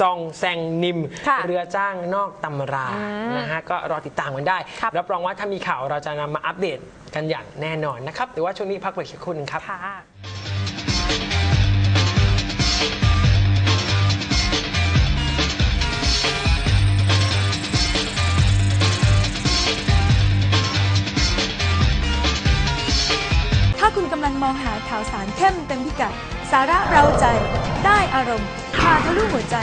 ซองแซงนิม ค่ะเรือจ้างนอกตำรานะฮะก็รอติดตามกันได้ครับ รับรองว่าถ้ามีข่าวเราจะนำมาอัปเดตกันอย่างแน่นอนนะครับแต่ว่าช่วงนี้พักเบรกสักครู่หนึงครับ ค่ะ ถ้าคุณกำลังมองหาข่าวสารเข้มเต็มพิกัด สาระเราใจ ได้อารมณ์พาทะลุหัวใจ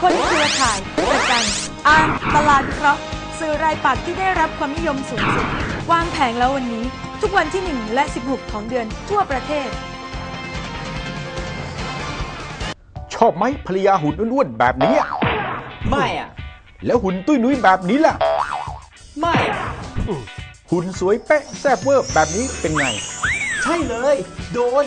คนเครือข่ายประกันอ่านตลาดเคราะห์สื่อรายปักษ์ที่ได้รับความนิยมสูงสุด วางแผงแล้ววันนี้ ทุกวันที่ 1 และ 16 ของเดือนทั่วประเทศ ชอบไหมภรรยาหุ่นอ้วนๆแบบนี้อะไม่อะแล้วหุ่นตุ้ยนุ้ยแบบนี้ล่ะ ไม่อะหุ่นสวยเป๊ะแซ่บเวอร์แบบนี้เป็นไง ใช่เลย โดน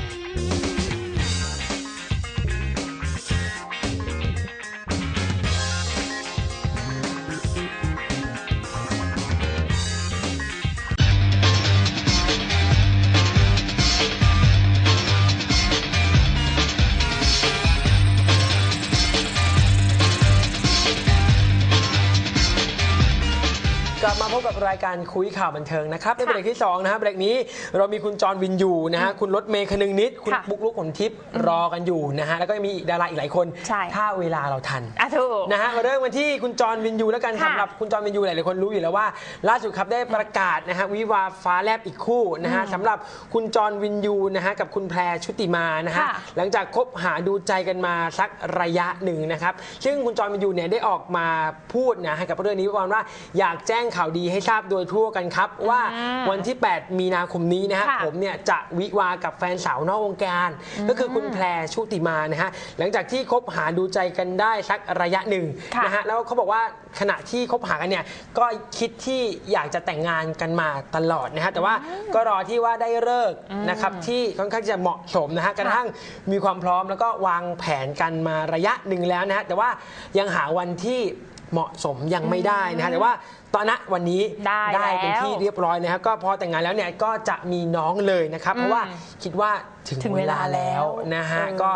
รายการคุยข่าวบันเทิงนะครับในเบรกที่2นะฮะเบรกนี้เรามีคุณจรวินยูนะฮะคุณรถเมย์คนึงนิด คุณค่ะปุ๊กลุกผลทิพย์รอกันอยู่นะฮะแล้วก็ยังมีอีกดาราอีกหลายคนใช่ถ้าเวลาเราทันอะถูกนะฮะมาเริ่มกันที่คุณจรวินยูแล้วกันค่ะสำหรับคุณจรวินยูหลายๆคนรู้อยู่แล้วว่า ล่าสุดครับได้ประกาศนะฮะวิวาห์ฟ้าแลบอีกคู่นะฮะสำหรับคุณจรวินยูนะฮะกับคุณแพรชุติมานะฮะค่ะหลังจากคบหาดูใจกันมาสักระยะหนึ่งนะครับซึ่งคุณจรวินยูเนี่ยได้ออกมาพูดนะฮะกับเรื่องนี้ประมาณว่าอยากแจ้งข่าวดีให้ทราบโดยทั่วกันครับ ว่าวันที่ 8 มีนาคมนี้นะฮะค่ะผมเนี่ยจะวิวาห์กับแฟนสาวนอกวงการ ก็คือคุณแพรชุติมานะฮะหลังจากที่คบหาดูใจกันได้สักระยะหนึ่งค่ะนะฮะแล้วเขาบอกว่าขณะที่คบหากันเนี่ยก็คิดที่อยากจะแต่งงานกันมาตลอดนะฮะแต่ว่าก็รอที่ว่าได้เลิกษ์นะครับที่ค่อนข้างจะเหมาะสมนะฮะกระทั่งมีความพร้อมแล้วก็วางแผนกันมาระยะหนึ่งแล้วนะฮะแต่ว่ายังหาวันที่เหมาะสมยังไม่ได้นะฮะแต่ว่า ตอนณวันนี้ได้เป็นแล้วที่เรียบร้อยนะครับก็พอแต่งงานแล้วเนี่ยก็จะมีน้องเลยนะครับ เพราะว่าคิดว่าถึงถึงเวเวลาลาแล้แล้ววนะฮะเออก็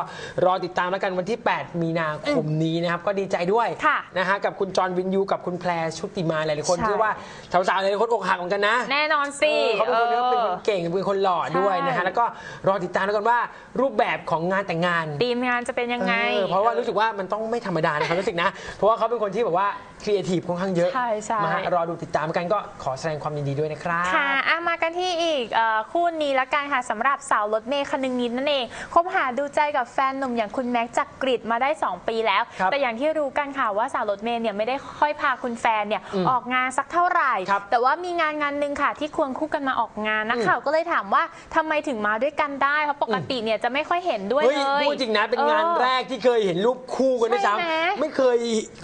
รอติดตามแล้วกันวันที่ 8 มีนาคมนี้นะครับ ก็ดีใจด้วยค่ะนะฮะกับคุณจอห์นวินยูกับคุณแพรชุติมาหลายๆคนใช่ เชื่อว่าสาวๆหลายๆคนอกหักเหมือนกันนะ แน่นอนสิ เออเขาเป็นคนที่เป็นคนเก่งเป็นคนหล่อด้วยนะใช่ ฮะแล้วก็รอติดตามแล้วกันว่ารูปแบบของงานแต่งงานทีมงานจะเป็นยังไง เออเพราะว่ารู้สึกว่ามันต้องไม่ธรรมดาในความรู้สึกนะ เพราะว่าเขาเป็นคนที่แบบว่าครีเอทีฟค่อนข้างเยอะใช่ใช่มาฮะรอดูติดตามกันก็ขอแสดงความยินดีด้วยนะครับค่ะอะมากันที่อีกเอ่อคู่นี้ละกันค่ะสำหรับสาวรถเมย์คนึงนิดนั่นเองคบหาดูใจกับแฟนหนุ่มอย่างคุณแม็กซ์จากกรีฑมาได้ 2 ปีแล้ว ครับแต่อย่างที่รู้กันค่ะว่าสาวรถเมย์เนี่ยไม่ได้ค่อยพาคุณแฟนเนี่ยอืมออกงานสักเท่าไหร่ ครับแต่ว่ามีงานงานหนึ่งค่ะ ที่ควงคู่กันมาออกงานนักข่าวก็เลยถามว่าทำไมถึงมาด้วยกันได้เพราะปกติเนี่ยจะไม่ค่อยเห็นด้วยเฮ้ยเลยพูดจริงนะเป็นงานออ แรกที่เคยเห็นรูปคู่กันด้วยใช่ไหม ซ้ำไม่เคย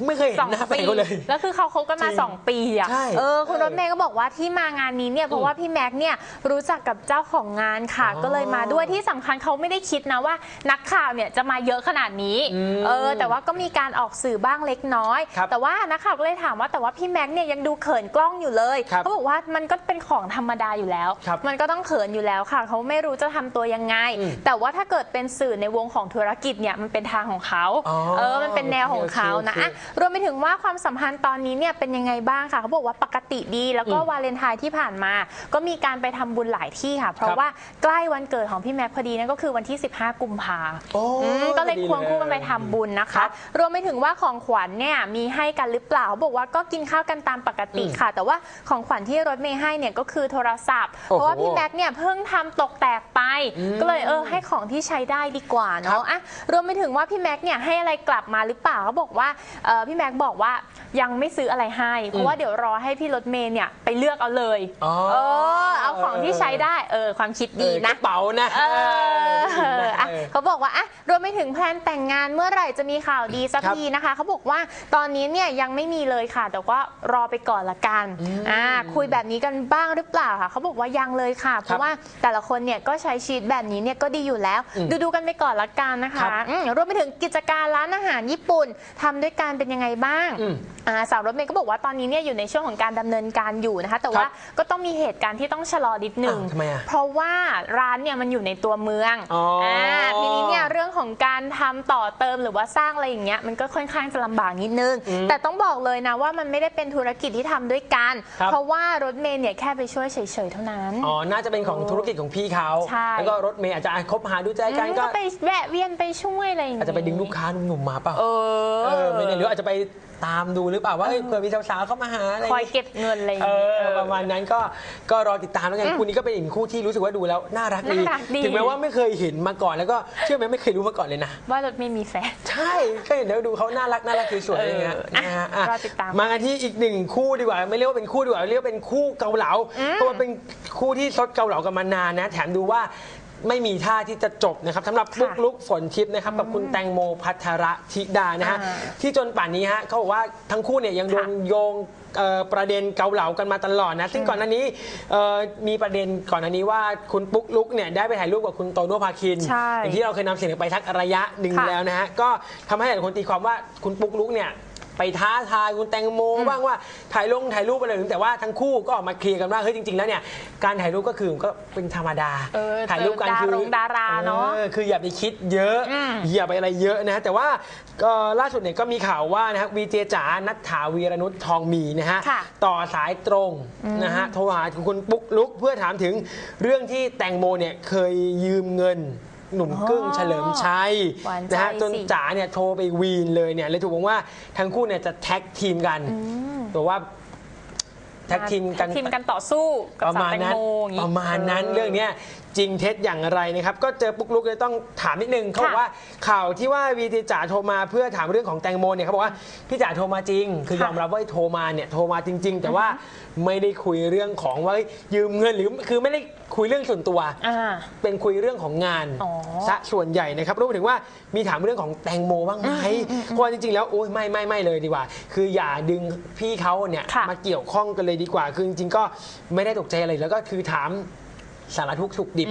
ไม่เคยเห็นสองหน้าแฟปีนเขาเลย แล้วคือเขาคบกันมา จริง2 ปีอะใช่ เออคุณเออรถเมย์ก็บอกว่าที่มางานนี้เนี่ยเพราะว่าพี่แม็กซ์เนี่ยรู้จักกับเจ้าของงานค่ะอ๋อก็เลยมาด้วยที่สำคัญเขาไม่ได้คิดนะว่า นักข่าวเนี่ยจะมาเยอะขนาดนี้อืมเออแต่ว่าก็มีการออกสื่อบ้างเล็กน้อย ครับแต่ว่านักข่าวก็เลยถามว่าแต่ว่าพี่แม็กซ์เนี่ยยังดูเขินกล้องอยู่เลยครับเขาบอกว่ามันก็เป็นของธรรมดาอยู่แล้ว ครับมันก็ต้องเขินอยู่แล้วค่ะ เขาไม่รู้จะทำตัวยังไง อืมแต่ว่าถ้าเกิดเป็นสื่อในวงของธุรกิจเนี่ยมันเป็นทางของเขาอ๋อเออมันเป็นแนวของเขานะโอเคโอเค อะ รวมไปถึงว่าความสัมพันธ์ตอนนี้เนี่ยเป็นยังไงบ้างค่ะเขาบอกว่าปกติดี แล้วก็อืมวาเลนไทน์ที่ผ่านมา ก็มีการไปทำบุญหลายที่ค่ะ เพคราะรับว่าใกล้วันเกิดของพี่แม็กพอดีนั่นก็คือวันที่ 15 กุมภาโอ้อืมก็เลยดีควงคู่กันไปทำบุญนะครัคะบรวมไปถึงว่าของขวัญเนี่ยมีให้กันหรือเปล่าเขาบอกว่าก็กินข้าวกันตามปกติอืมค่ะ แต่ว่าของขวัญที่รถเมย์ให้เนี่ยก็คือโทรศัพท์โอ้เพโหราะว่าพี่แม็กเนี่ยเพิ่งทำตกแตกไปอืมก็เลยเออให้ของที่ใช้ได้ดีกว่าครัเนาะบอะรวมไปถึงว่าพี่แม็กเนี่ยให้อะไรกลับมาหรือเปล่าเขาบอกว่าเอ่อพี่แม็กบอกว่ายังไม่ซื้ออะไรให้เพราะว่าเดี๋ยวยวรอให้พี่รถเมย์เนี่ยไปเลือกเอาเลย อ๋อ เออ เอาของที่ใช้ได้ เออ ความคิดดีเออนะ กระเป๋านะเออเอออะเออ เขาบอกว่าอะรวมไปถึงแพลนแต่งงานเมื่อไหร่จะมีข่าวดีสักครับทีนะคะ เขาบอกว่าตอนนี้เนี่ยยังไม่มีเลยค่ะ แต่ว่ารอไปก่อนละกันอ่าคุยแบบนี้กันบ้างหรือเปล่าค่ะ เขาบอกว่ายังเลยค่ะ เพราะว่าแต่ละคนเนี่ยก็ใช้ชีวิตแบบนี้เนี่ยก็ดีอยู่แล้ว อืมดูดูๆกันไปก่อนละกันนะครัคะบอืมรวมไปถึงกิจการร้านอาหารญี่ปุ่นทำด้วยกันเป็นยังไงบ้าง อืมอ่าสาวรถเมย์ก็บอกว่าตอนนี้เนี่ยอยู่ในช่วงของการดำเนินการอยู่นะคะ แต่ว่าก็ต้องมีเหตุการณ์ที่ต้องชะลอนิดหนึ่ง อ้าวทำไมอะเพราะว่าร้านเนี่ยมันอยู่ในตัวเมืองอ๋ออ่ ทีนี้เนี่ยเรื่องของการทำต่อเติมหรือว่าสร้างอะไรอย่างเงี้ยมันก็ค่อนข้างจะลำบากนิดนึง แต่ต้องบอกเลยนะว่ามันไม่ได้เป็นธุรกิจที่ทำด้วยกัน ครับ เพราะว่ารถเมย์เนี่ยแค่ไปช่วยเฉยๆเท่านั้น อ๋อ น่าจะเป็นของธุรกิจของพี่เขา ใช่ แล้วก็รถเมย์อาจจะคบหาดูใจกันอืมก็ก็ไปแวะเวียนไปช่วยอะไรอย่างอาจเงี้ยจะไปดึงลูกค้าหนุ่มๆมาเปล่าเออ เออไม่แน่หรืออาจจะไป ตามดูหรือเปล่าว่าเอ้ยเผื่อมีสาวๆเข้ามาหาอะไรคอยเก็บเงินอะไรอย่างเอเงี้ย อประมาณนั้นก็ก็รอติดตามแล้วกันคู่นี้ก็เป็นอีกคู่ที่รู้สึกว่าดูแล้วน่ารักดีน่ารักดี ถึงแม้ว่าไม่เคยเห็นมาก่อนแล้วก็เชื่อไหมไม่เคยรู้มาก่อนเลยนะ ว่ารถเมย์มีแฟน ใช่ก็เห็นแล้วดูเขาน่ารักน่ารักสวยๆอะไรเงี้ยเออนะฮะอะอะรอติดตามมากันที่อีกหนึ่งคู่ดีกว่า ไม่เรียกว่าเป็นคู่ดีกว่าเรียกว่าเป็นคู่เกาเหลาเพราะว่าเป็นคู่ที่ซดเกาเหลากันมานานนะ แถมดูว่า ไม่มีท่าที่จะจบนะครับสำหรับค่ะปุ๊กลุกฝนทิพย์นะครับกับคุณแตงโมพัทรธิดานะฮะอ่าที่จนป่านนี้ฮะเขาบอกว่าทั้งคู่เนี่ยยังโดนค่ะโยงเอ่อประเด็นเกาเหลากันมาตลอดนะ ซึ่งก่อนหน้านี้เอ่อมีประเด็นก่อนหน้านี้ว่าคุณปุ๊กลุกเนี่ยได้ไปถ่ายรูปกับคุณโตโน่พาคิน ใช่อย่างที่เราเคยนำเสนอไปทักระยะหนึ่งค่ะ แล้วนะฮะก็ทำให้หลายคนตีความว่าคุณปุ๊กลุกเนี่ย ไปท้าทายคุณแตงโมบ้างว่าถ่ายลงถ่ายรูปอะไรหนึ่งแต่ว่าทั้งคู่ก็ออกมาเคลียร์กันว่าเฮ้ยจริง ๆ แล้วเนี่ยการถ่ายรูปก็คือก็เป็นธรรมดา เออถ่ายรูปกันเจอคือดารงดาราเนอะออคืออย่าไปคิดเยอะอืม อย่าไปอะไรเยอะนะแต่ว่าก็ล่าสุดเนี่ยก็มีข่าวว่านะฮะวีเจจ๋านัทถาวีรนุชทองมีนะฮะ ค่ะ ต่อสายตรงนะฮะโทรหาคุณปุ๊กลุกเพื่อถามถึงเรื่องที่แตงโมเนี่ยเคยยืมเงิน หนุ่มกึ้งเฉลิมชัยหวานใจนะฮะจนสิ จ๋าเนี่ยโทรไปวีนเลยเนี่ยเลยถูกบอกว่าทั้งคู่เนี่ยจะแท็กทีมกันบอกว่า แท็กทีมกันทีมกันต่อสู้กับประสาวมาณแตงนั้นโมอย่างงี้ประมาณนั้นเรื่องเนี้ยจริงเท็จอย่างไรนะครับ ก็เจอปุ๊กลุกเลยต้องถามนิดนึงเขาบอกว่าข่าวที่ว่าวีทีจ๋าโทรมาเพื่อถามเรื่องของแตงโมเนี่ยเขาบอกว่าพี่จ๋าโทรมาจริง คือยอมรับว่าโทรมาเนี่ยโทรมาจริง ๆ แต่ว่าไม่ได้คุยเรื่องของว่ายืมเงินหรือคือไม่ได้คุยเรื่องส่วนตัว อ่า เป็นคุยเรื่องของงานอ๋อซะส่วนใหญ่นะครับรวมไปถึงว่ามีถามเรื่องของแตงโมบ้างไหมเพราะว่าจริงๆ แล้วโอ้ยไม่ไม่ไม่เลยดีกว่า คืออย่าดึงพี่เขาเนี่ยค่ะ มาเกี่ยวข้องกันเลยดีกว่า คือจริงๆก็ไม่ได้ตกใจอะไรแล้วก็คือถามสารทุกข์สุขดิบ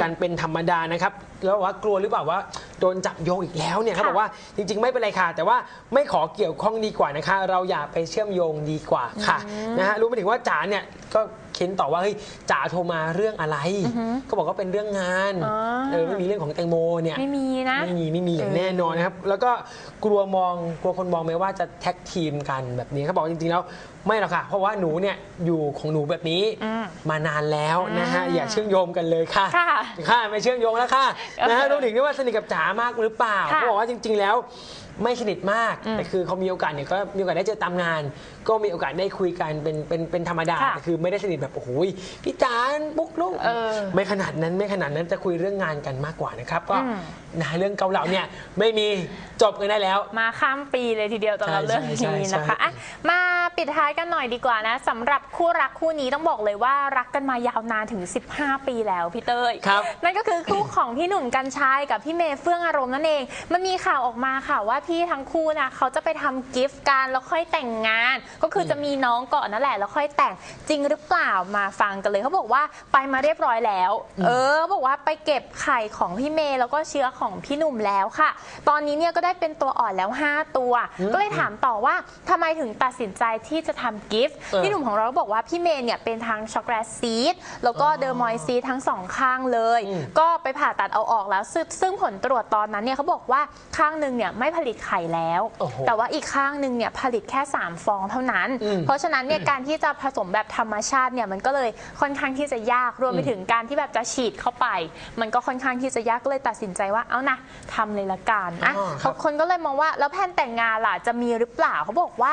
กันเป็นธรรมดานะครับ แล้วบอกว่ากลัวหรือเปล่าว่าโดนจับโยงอีกแล้วเนี่ยเขาบอกว่าจริง ๆ ไม่เป็นไรค่ะ แต่ว่าไม่ขอเกี่ยวข้องดีกว่านะคะ เราอย่าไปเชื่อมโยงดีกว่าค่ะนะฮะรู้ไปถึงว่าจ๋าเนี่ยก็เค้นต่อว่าเฮ้ยจ๋าโทรมาเรื่องอะไร ก็บอกว่าเป็นเรื่องงานอ๋อ เออไม่มีเรื่องของแตงโมเนี่ย ไม่มีนะ ไม่มีไม่มีอย่างแน่นอนนะครับ แล้วก็กลัวมองกลัวคนมองไหมว่าจะแท็กทีมกันแบบนี้เขาบอกจริงๆแล้วไม่หรอกค่ะ เพราะว่าหนูเนี่ยอยู่ของหนูแบบนี้อืมมานานแล้วนะฮะอย่าเชื่อมโยงกันเลยค่ะค่ะ ค่ะไม่เชื่อมโยงแล้วค่ะนะฮะรวมถึงที่ว่าสนิทกับจ๋ามากหรือเปล่าค่ะเขาบอกว่าจริง ๆ แล้วไม่สนิทมากอืมแต่คือเขามีโอกาสเนี่ยก็มีโอกาสได้เจอตามงาน ก็มีโอกาสได้คุยกันเป็นเป็นเป็นธรรมดาค่ะแต่คือไม่ได้สนิทแบบโอ้โหพี่จานปุ๊กลุกเออไม่ขนาดนั้นไม่ขนาดนั้นจะคุยเรื่องงานกันมากกว่านะครับก็อืม นะเรื่องเกาเหลาเนี่ยไม่มีจบกันได้แล้ว มาข้ามปีเลยทีเดียวสำหรับใช่เรื่องใช่นี้ใช่นะคะใช่อะมาปิดท้ายกันหน่อยดีกว่านะสำหรับคู่รักคู่นี้ต้องบอกเลยว่ารักกันมายาวนานถึง 15 ปีแล้วพี่เต้ยครับนั่นก็คือคู่ของพี่หนุ่มกัญชัยกับพี่เมย์เฟื่องอารมณ์นั่นเอง มันมีข่าวออกมาค่ะว่าพี่ทั้งคู่นะเขาจะไปทำกิฟต์กันแล้วค่อยแต่งงาน ก็คือจะมีน้องก่อนนั่นแหละแล้วค่อยแต่งจริงหรือเปล่ามาฟังกันเลยเขาบอกว่าไปมาเรียบร้อยแล้ว เออบอกว่าไปเก็บไข่ของพี่เมย์แล้วก็เชื้อของพี่หนุ่มแล้วค่ะ ตอนนี้เนี่ยก็ได้เป็นตัวอ่อนแล้ว 5 ตัว ก็เลยถามต่อว่าทำไมถึงตัดสินใจที่จะทำกิฟต์เออ พี่หนุ่มของเราก็บอกว่าพี่เมย์เนี่ยเป็นทางช็อกโกแลตซีดแล้วก็เดอร์มอยซีดทั้งสองข้างเลยอืมก็ไปผ่าตัดเอาออกแล้วซึ่งซึ่งผลตรวจตอนนั้นเนี่ยเขาบอกว่าข้างหนึ่งเนี่ยไม่ผลิตไข่แล้ว โอ้โหแต่ว่าอีกข้างหนึ่งเนี่ยผลิตแค่ 3 ฟองเท่านั้น อืมเพราะฉะนั้นเนี่ยการที่จะผสมแบบธรรมชาติเนี่ยมันก็เลยค่อนข้างที่จะยากรวมไปถึงการที่แบบจะฉีดเข้าไป มันก็ค่อนข้างที่จะยากก็เลยตัดสินใจว่าเอานะทำเลยละกันอะอ๋อครับคนก็เลยมองว่าแล้วแผนแต่งงานล่ะจะมีหรือเปล่าเขาบอกว่า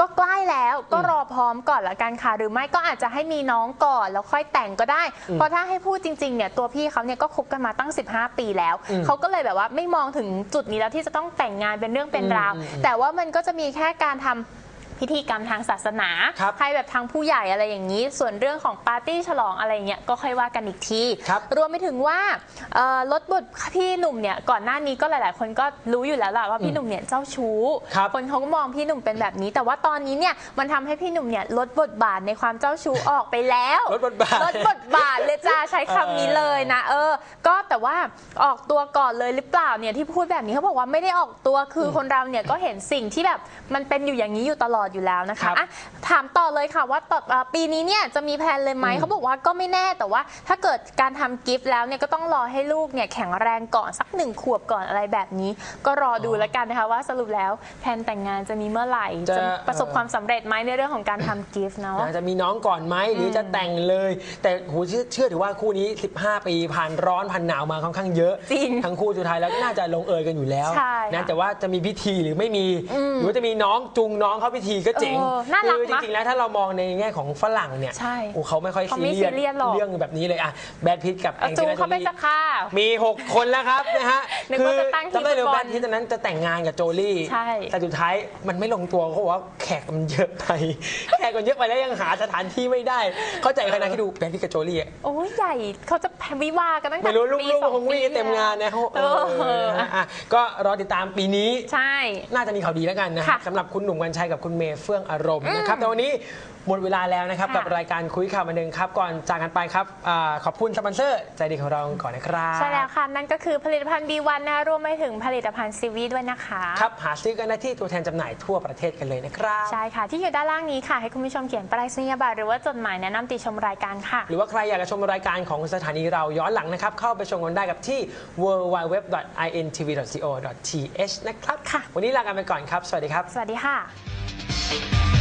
ก็ใกล้แล้วก็รอพร้อมก่อนละกันค่ะหรือไม่ก็อาจจะให้มีน้องก่อนแล้วค่อยแต่งก็ได้ เพราะถ้าให้พูดจริงๆเนี่ยตัวพี่เขาเนี่ยก็คบกันมาตั้ง15 ปีแล้วอืมเขาก็เลยแบบว่าไม่มองถึงจุดนี้แล้วที่จะต้องแต่งงานเป็นเรื่องเป็นราวอืมอืมแต่ว่ามันก็จะมีแค่การทำ พิธีกรรมทางศาสนาครับให้แบบทางผู้ใหญ่อะไรอย่างนี้ ส่วนเรื่องของปาร์ตี้ฉลองอะไรเงี้ยก็ค่อยว่ากันอีกทีครับรวมไปถึงว่าเอ่อลดบทพี่หนุ่มเนี่ยก่อนหน้านี้ก็หลาย ๆ คนก็รู้อยู่แล้วล่ะว่าพี่หนุ่มเนี่ยเจ้าชู้ครับคนเขาก็มองพี่หนุ่มเป็นแบบนี้ แต่ว่าตอนนี้เนี่ยมันทำให้พี่หนุ่มเนี่ยลดบทบาทในความเจ้าชู้ออกไปแล้วลดบทบาทลดบทบาทเลยจ้าใช้คำนี้เลยนะ เออ ก็แต่ว่าออกตัวก่อนเลยหรือเปล่าเนี่ยที่พูดแบบนี้เขาบอกว่าไม่ได้ออกตัวคือคนเราเนี่ยก็เห็นสิ่งที่แบบมันเป็นอยู่อย่างนี้อยู่ตลอดอยู่แล้วนะครัคะบ อะถามต่อเลยค่ะว่าต่อเอ่อปีนี้เนี่ยจะมีแพลนเลยไหมเขาบอกว่าก็ไม่แน่แต่ว่า ถ้าเกิดการทำกิฟต์แล้วเนี่ยก็ต้องรอให้ลูกเนี่ยแข็งแรงก่อนสักหนึ่งขวบก่อนอะไรแบบนี้ ก็รอดูแล้วกันนะคะว่าสรุปแล้วแพลนแต่งงานจะมีเมื่อไหร่จะจะ ประสบความสำเร็จไหมในเรื่องของการทำกิฟต์เนาะ นะจะมีน้องก่อนไหมหรือจะแต่งเลย แต่โหเชื่อเชื่อถือว่าคู่นี้ 15 ปีผ่านร้อนผ่านหนาวมาค่อนข้างเยอะ จริงทั้งคู่สุดท้ายแล้วก็น่าจะลงเอยกันอยู่แล้วใช่นะค่ะแต่ว่าจะมีพิธีหรือไม่มี หรือว่าจะมีน้องจูงน้องเข้าพิธีก็เจ๋งเออน่ารักคือจนะริงๆ แล้วถ้าเรามองในแง่ของฝรั่งเนี่ยใช่โอ้เขาไม่ค่อยเขาซีไม่เรียสซีเรียสหรอก เรื่องแบบนี้เลยอะแบดพิทกับเอาแองจูเจงลิเขาไปลีสักค่ะ มี 6 คนแล้วครับนะฮะนึกว่าจะตั้งทีมจำได้เลยฟุตบอลแบดพิทตอนนั้นจะแต่งงานกับโจลี่ใช่ แต่สุดท้ายมันไม่ลงตัวเขาบอกว่าแขกมันเยอะไปแขกมันเยอะไปแล้วยังหาสถานที่ไม่ได้ เข้าใจใครนะที่ดูแบดพิทกับโจลี่อะ โอ้ยใหญ่เขาจะวิวาห์กันตั้งแต่ไม่รู้ลูปีกสอๆคงวิ่งกันเต็มงานนะเขาเอเอออนะอะก็รอติดตามปีนี้ ใช่ น่าจะมีข่าวดีแล้วกันนะค่ะ สำหรับคุณหนุ่มกัญชัยกับคุณเมย์เฟื่องอารมณ์นะครับแต่วันนี้หมดเวลาแล้วนะครับค่ะกับรายการคุยข่าวบันเทิงครับ ก่อนจากกันไปครับอาขอบคุณสปอนเซอร์ใจดีของเราก่อนนะครับใช่แล้วค่ะ นั่นก็คือผลิตภัณฑ์ B1 นะรวมไปถึงผลิตภัณฑ์ซีวีด้วยนะคะครับหาซื้อกันได้ที่ตัวแทนจำหน่ายทั่วประเทศกันเลยนะครับ ใช่ค่ะ ที่อยู่ด้านล่างนี้ค่ะ ให้คุณผู้ชมเขียนปลายสัญญาบัตรหรือว่าจดหมายแนะนำติชมรายการค่ะ หรือว่าใครอยากจะชมรายการของสถานีเราย้อนหลังนะครับ เข้าไปชมกันได้กับที่ www.intv.co.th นะครับ ค่ะ วันนี้ลากันไปก่อนครับ สวัสดีครับ สวัสดีค่ะ you